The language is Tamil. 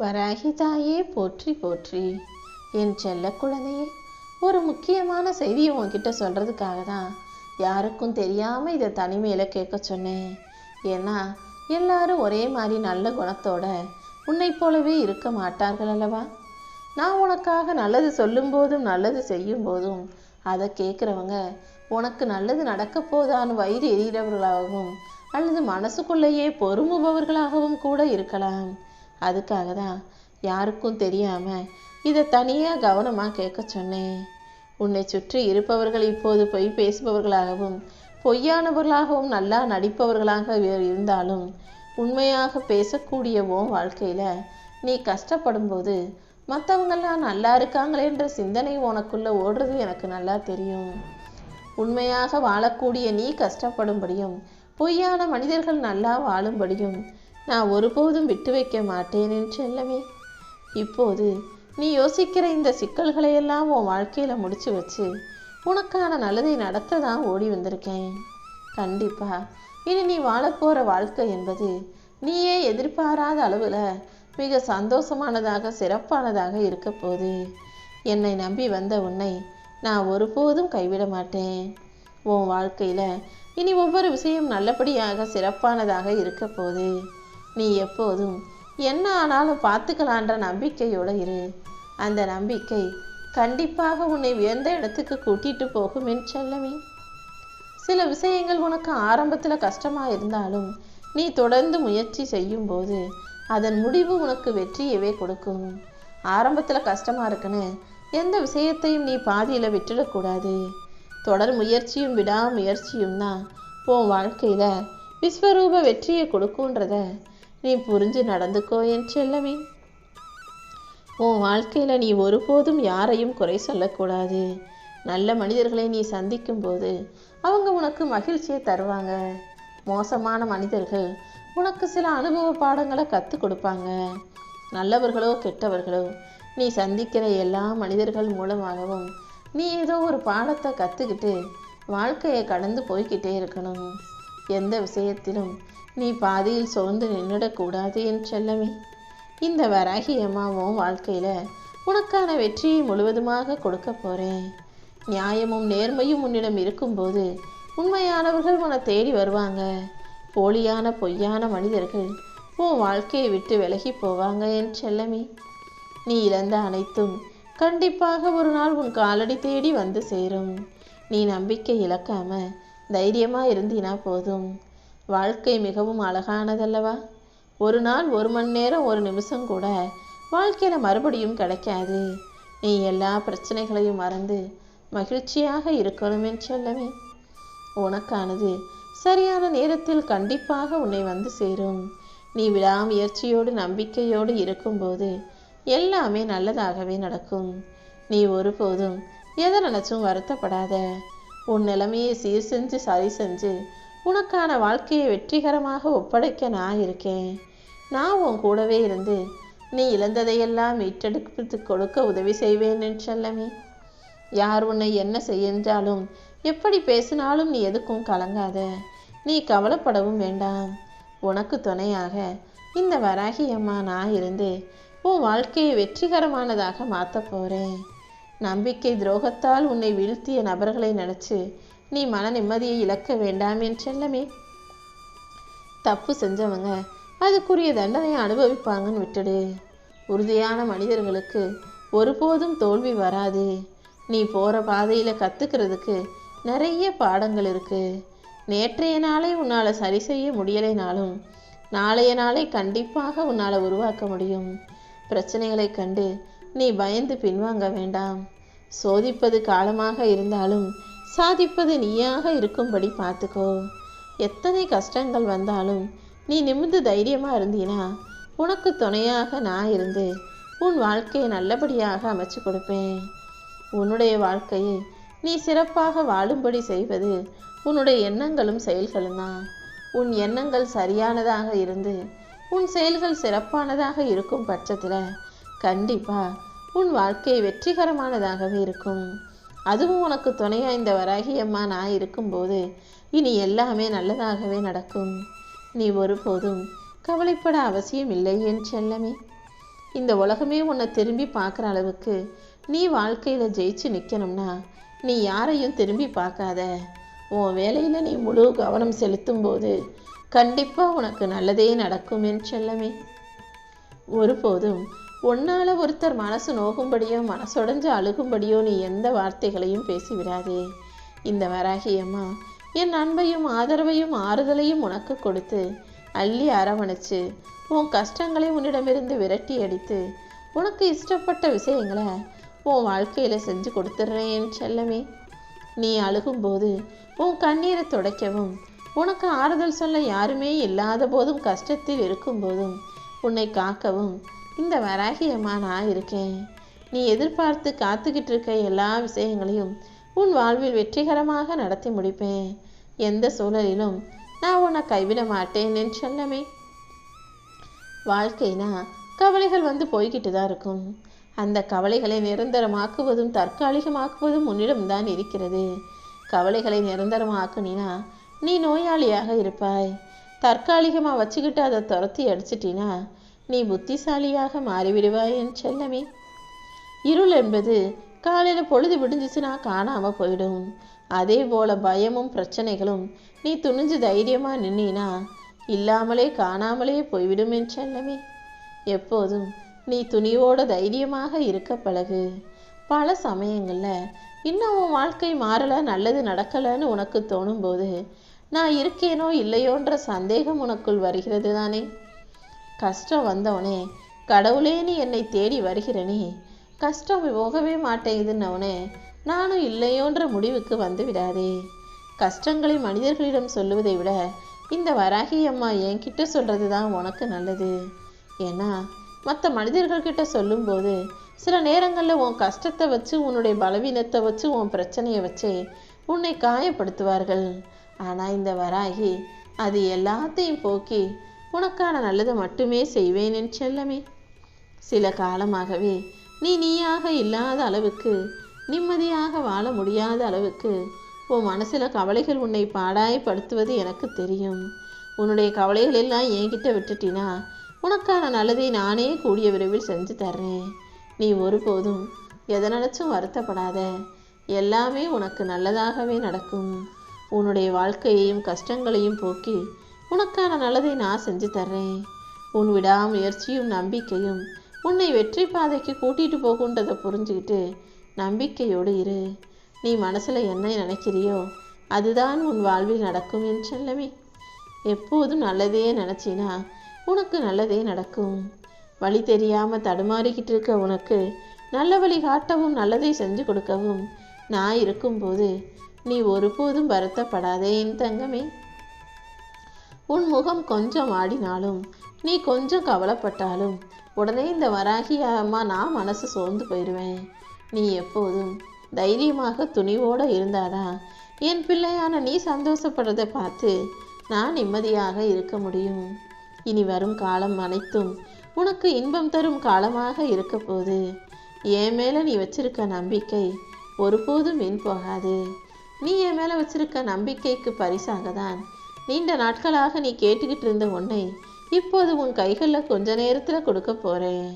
வராகிதாயே போற்றி போற்றி. என் செல்ல குழந்தையே ஒரு முக்கியமான செய்தியை உங்ககிட்ட சொல்கிறதுக்காக தான் யாருக்கும் தெரியாமல் இதை தனிமையில் கேட்க சொன்னேன். ஏன்னா எல்லாரும் ஒரே மாதிரி நல்ல குணத்தோட உன்னை போலவே இருக்க மாட்டார்கள் அல்லவா? நான் உனக்காக நல்லது சொல்லும்போதும் நல்லது செய்யும் போதும் அதை கேட்குறவங்க உனக்கு நல்லது நடக்க போதான்னு வயிறு எறிகிறவர்களாகவும் அல்லது மனசுக்குள்ளேயே பொறுமுபவர்களாகவும் கூட இருக்கலாம். அதுக்காக தான் யாருக்கும் தெரியாமல் இதை தனியாக கவனமாக கேட்க சொன்னேன். உன்னை சுற்றி இருப்பவர்கள் இப்போது பொய் பேசுபவர்களாகவும் பொய்யானவர்களாகவும் நல்லா நடிப்பவர்களாக இருந்தாலும் உண்மையாக பேசக்கூடிய வாழ்க்கையில் நீ கஷ்டப்படும் போது மற்றவங்கெல்லாம் நல்லா இருக்காங்களேன்ற சிந்தனை உனக்குள்ளே ஓடுறது எனக்கு நல்லா தெரியும். உண்மையாக வாழக்கூடிய நீ கஷ்டப்படும்படியும் பொய்யான மனிதர்கள் நல்லா வாழும்படியும் நான் ஒருபோதும் விட்டு வைக்க மாட்டேன் என்று செல்லமே. இப்போது நீ யோசிக்கிற இந்த சிக்கல்களையெல்லாம் உன் வாழ்க்கையில் முடிச்சு வச்சு உனக்கான நல்லதை நடத்த தான் ஓடி வந்திருக்கேன். கண்டிப்பா இனி நீ வாழப்போற வாழ்க்கை என்பது நீயே எதிர்பாராத அளவில் மிக சந்தோஷமானதாக சிறப்பானதாக இருக்க போகுது. என்னை நம்பி வந்த உன்னை நான் ஒருபோதும் கைவிட மாட்டேன். உன் வாழ்க்கையில் இனி ஒவ்வொரு விஷயம் நல்லபடியாக சிறப்பானதாக இருக்க போகுது. நீ எப்போதும் என்ன ஆனாலும் பார்த்துக்கலான்ற நம்பிக்கையோடு இரு. அந்த நம்பிக்கை கண்டிப்பாக உன்னை உயர்ந்த இடத்துக்கு கூட்டிட்டு போகும் என் செல்லமே. சில விஷயங்கள் உனக்கு ஆரம்பத்தில் கஷ்டமாக இருந்தாலும் நீ தொடர்ந்து முயற்சி செய்யும்போது அதன் முடிவு உனக்கு வெற்றியவே கொடுக்கும். ஆரம்பத்தில் கஷ்டமாக இருக்குன்னு எந்த விஷயத்தையும் நீ பாதியில் விட்டுடக்கூடாது தொடர் முயற்சியும் விடாமுயற்சியும் தான் உன் வாழ்க்கையில் விஸ்வரூப வெற்றியை கொடுக்குன்றத நீ புரிஞ்சு நடந்துக்கோ என் செல்லமே. உன் வாழ்க்கையில் நீ ஒருபோதும் யாரையும் குறை சொல்லக்கூடாது. நல்ல மனிதர்களை நீ சந்திக்கும் போது அவங்க உனக்கு மகிழ்ச்சியை தருவாங்க. மோசமான மனிதர்கள் உனக்கு சில அனுபவ பாடங்களை கற்றுக் கொடுப்பாங்க. நல்லவர்களோ கெட்டவர்களோ நீ சந்திக்கிற எல்லா மனிதர்கள் மூலமாகவும் நீ ஏதோ ஒரு பாடத்தை கற்றுக்கிட்டு வாழ்க்கையை கடந்து போய்கிட்டே இருக்கணும். எந்த விஷயத்திலும் நீ பாதியில் சோர்ந்து நின்றுடக்கூடாது என் செல்லமே. இந்த வராகி அம்மாவும் வாழ்க்கையில் உனக்கான வெற்றியை முழுவதுமாக கொடுக்க போறேன். நியாயமும் நேர்மையும் உன்னிடம் இருக்கும்போது உண்மையானவர்கள் உன தேடி வருவாங்க. போலியான பொய்யான மனிதர்கள் உன் வாழ்க்கையை விட்டு விலகி போவாங்க என் செல்லமே. நீ இழந்த அனைத்தும் கண்டிப்பாக ஒரு நாள் உன் காலடி தேடி வந்து சேரும். நீ நம்பிக்கை இழக்காம தைரியமாக இருந்தினா போதும். வாழ்க்கை மிகவும் அழகானதல்லவா? ஒரு நாள் ஒரு மணி நேரம் ஒரு நிமிஷம் கூட வாழ்க்கையில் மறுபடியும் கிடைக்காது. நீ எல்லா பிரச்சனைகளையும் மறந்து மகிழ்ச்சியாக இருக்கணுமே சொல்லவே. உனக்கானது சரியான நேரத்தில் கண்டிப்பாக உன்னை வந்து சேரும். நீ விடாமுயற்சியோடு நம்பிக்கையோடு இருக்கும்போது எல்லாமே நல்லதாகவே நடக்கும். நீ ஒருபோதும் எதை நினச்சும் வருத்தப்படாத. உன் நிலைமையை சீர் செஞ்சு சரி செஞ்சு உனக்கான வாழ்க்கையை வெற்றிகரமாக ஒப்படைக்க நான் இருக்கேன். நான் உன் கூடவே இருந்து நீ இழந்ததையெல்லாம் மீட்டெடுத்து கொடுக்க உதவி செய்வேன் என்று செல்லமே. யார் உன்னை என்ன செய்யென்றாலும் எப்படி பேசினாலும் நீ எதுக்கும் கலங்காத. நீ கவலைப்படவும் வேண்டாம். உனக்கு துணையாக இந்த வராகி அம்மா நான் இருந்து உன் வாழ்க்கையை வெற்றிகரமானதாக மாற்றப் போறேன். நம்பிக்கை துரோகத்தால் உன்னை வீழ்த்திய நபர்களை நினச்சி நீ மன நிம்மதியை இழக்க வேண்டாம் என் செல்லமே. தப்பு செஞ்சவங்க அதுக்குரிய தண்டனையை அனுபவிப்பாங்கன்னு விட்டுடு. உறுதியான மனிதர்களுக்கு ஒருபோதும் தோல்வி வராது. நீ போகிற பாதையில் கற்றுக்கிறதுக்கு நிறைய பாடங்கள் இருக்கு. நேற்றைய நாளை உன்னால் சரி செய்ய முடியலைனாலும் நாளைய நாளை கண்டிப்பாக உன்னால் உருவாக்க முடியும். பிரச்சனைகளை கண்டு நீ பயந்து பின்வாங்க வேண்டாம். சோதிப்பது காலமாக இருந்தாலும் சாதிப்பது நீயாக இருக்கும்படி பார்த்துக்கோ. எத்தனை கஷ்டங்கள் வந்தாலும் நீ நிமிர்ந்து தைரியமா இருந்தீனா உனக்கு துணையாக நான் இருந்து உன் வாழ்க்கையை நல்லபடியாக அமைச்சு கொடுப்பேன். உன்னுடைய வாழ்க்கையை நீ சிறப்பாக வாழும்படி செய்வது உன்னுடைய எண்ணங்களும் செயல்களும் தான். உன் எண்ணங்கள் சரியானதாக இருந்து உன் செயல்கள் சிறப்பானதாக இருக்கும் பட்சத்தில் கண்டிப்பாக உன் வாழ்க்கை வெற்றிகரமானதாகவே இருக்கும். அதுவும் உனக்கு துணையாக இந்த வராகியம்மா நான் இருக்கும்போது இனி எல்லாமே நல்லதாகவே நடக்கும். நீ ஒருபோதும் கவலைப்பட அவசியம் இல்லை என் செல்லமே. இந்த உலகமே உன்னை திரும்பி பார்க்குற அளவுக்கு நீ வாழ்க்கையில் ஜெயிச்சு நிற்கணும்னா நீ யாரையும் திரும்பி பார்க்காத. உன் வேலையில் நீ முழு கவனம் செலுத்தும்போது கண்டிப்பாக உனக்கு நல்லதே நடக்கும் என் செல்லமே. ஒருபோதும் உன்னால ஒருத்தர் மனசு நோகும்படியோ மனசுடைஞ்சு அழுகும்படியோ நீ எந்த வார்த்தைகளையும் பேசிவிடாதே. இந்த வராகி அம்மா என் அன்பையும் ஆதரவையும் ஆறுதலையும் உனக்கு கொடுத்து அள்ளி அரவணைச்சு உன் கஷ்டங்களை உன்னிடமிருந்து விரட்டி அடித்து உனக்கு இஷ்டப்பட்ட விஷயங்களை உன் வாழ்க்கையில் செஞ்சு கொடுத்துட்றேன் செல்லமே. நீ அழுகும்போது உன் கண்ணீரை துடைக்கவும் உனக்கு ஆறுதல் சொல்ல யாருமே இல்லாத போதும் கஷ்டத்தில் இருக்கும்போதும் உன்னை காக்கவும் இந்த வராகியம்மா நான் இருக்கேன் நீ எதிர்பார்த்து காத்துக்கிட்டு இருக்க எல்லா விஷயங்களையும் உன் வாழ்வில் வெற்றிகரமாக நடத்தி முடிப்பேன். எந்த சூழலிலும் நான் உன்னை கைவிட மாட்டேன் என்று சொல்லமே. வாழ்க்கைனா கவலைகள் வந்து போய்கிட்டு தான் இருக்கும். அந்த கவலைகளை நிரந்தரமாக்குவதும் தற்காலிகமாக்குவதும் உன்னிடம்தான் இருக்கிறது. கவலைகளை நிரந்தரமாக்குனா நீ நோயாளியாக இருப்பாய். தற்காலிகமாக வச்சுக்கிட்டு அதை துரத்தி அடிச்சிட்டினா நீ புத்திசாலியாக மாறிவிடுவாய் என் செல்லமே. இருள் என்பது காலையில் பொழுது விடிஞ்சிச்சுன்னா காணாமல் போயிடும். அதே போல பயமும் பிரச்சனைகளும் நீ துணிஞ்சு தைரியமாக நின்னா இல்லாமலே காணாமலே போய்விடும் என் செல்லமே. எப்போதும் நீ துணிவோட தைரியமாக இருக்க பழகு. பல சமயங்களில் இன்னும் உன் வாழ்க்கை மாறலை நல்லது நடக்கலைன்னு உனக்கு தோணும்போது நான் இருக்கேனோ இல்லையோன்ற சந்தேகம் உனக்குள் வருகிறது தானே கஷ்டம் வந்தவனே கடவுளே நீ என்னை தேடி வருகிறனே கஷ்டம் போகவே மாட்டேங்குதுன்னவனே நானும் இல்லையோன்ற முடிவுக்கு வந்து விடாதே. கஷ்டங்களை மனிதர்களிடம் சொல்லுவதை விட இந்த வராகி அம்மா என்கிட்ட சொல்கிறது தான் உனக்கு நல்லது. ஏன்னா மற்ற மனிதர்கள்கிட்ட சொல்லும்போது சில நேரங்களில் உன் கஷ்டத்தை வச்சு உன்னுடைய பலவீனத்தை வச்சு உன் பிரச்சனையை வச்சு உன்னை காயப்படுத்துவார்கள். ஆனால் இந்த வராகி அது எல்லாத்தையும் போக்கி உனக்கான நல்லதை மட்டுமே செய்வேன் என் செல்லமே. சில காலமாகவே நீ நீயாக இல்லாத அளவுக்கு நிம்மதியாக வாழ முடியாத அளவுக்கு உன் மனசில் கவலைகள் உன்னை பாடாயப்படுத்துவது எனக்கு தெரியும். உன்னுடைய கவலைகள் எல்லாம் என்கிட்ட விட்டுட்டினா உனக்கான நல்லதை நானே கூடிய விரைவில் செஞ்சு தர்றேன். நீ ஒருபோதும் எதை நினச்சும் வருத்தப்படாத. எல்லாமே உனக்கு நல்லதாகவே நடக்கும். உன்னுடைய வாழ்க்கையையும் கஷ்டங்களையும் போக்கி உனக்கான நல்லதை நான் செஞ்சு தர்றேன். உன் விடாமுயற்சியும் நம்பிக்கையும் உன்னை வெற்றி பாதைக்கு கூட்டிகிட்டு போகுன்றதை புரிஞ்சுக்கிட்டு நம்பிக்கையோடு இரு. நீ மனசில் என்ன நினைக்கிறியோ அதுதான் உன் வாழ்வில் நடக்கும் என் செல்லமே. எப்போதும் நல்லதே நினச்சினா உனக்கு நல்லதே நடக்கும். வழி தெரியாமல் தடுமாறிக்கிட்டு இருக்க உனக்கு நல்ல வழி காட்டவும் நல்லதை செஞ்சு கொடுக்கவும் நான் இருக்கும்போது நீ ஒருபோதும் வருத்தப்படாதே என் தங்கமே. உன் முகம் கொஞ்சம் ஆடினாலும் நீ கொஞ்சம் கவலைப்பட்டாலும் உடனே இந்த வராகி அம்மா நான் மனசு சோர்ந்து போயிடுவேன் நீ எப்போதும் தைரியமாக துணிவோடு இருந்தாதான் என் பிள்ளையான நீ சந்தோஷப்படுறதை பார்த்து நான் நிம்மதியாக இருக்க முடியும். இனி வரும் காலம் அனைத்தும் உனக்கு இன்பம் தரும் காலமாக இருக்க போது என் மேலே நீ வச்சிருக்க நம்பிக்கை ஒருபோதும் வீண் போகாது. நீ என் மேலே வச்சிருக்க நம்பிக்கைக்கு பரிசாக தான் நீண்ட நாட்களாக நீ கேட்டுக்கிட்டு இருந்த உன்னை இப்போது உன் கைகளில் கொஞ்ச நேரத்தில் கொடுக்க போறேன்.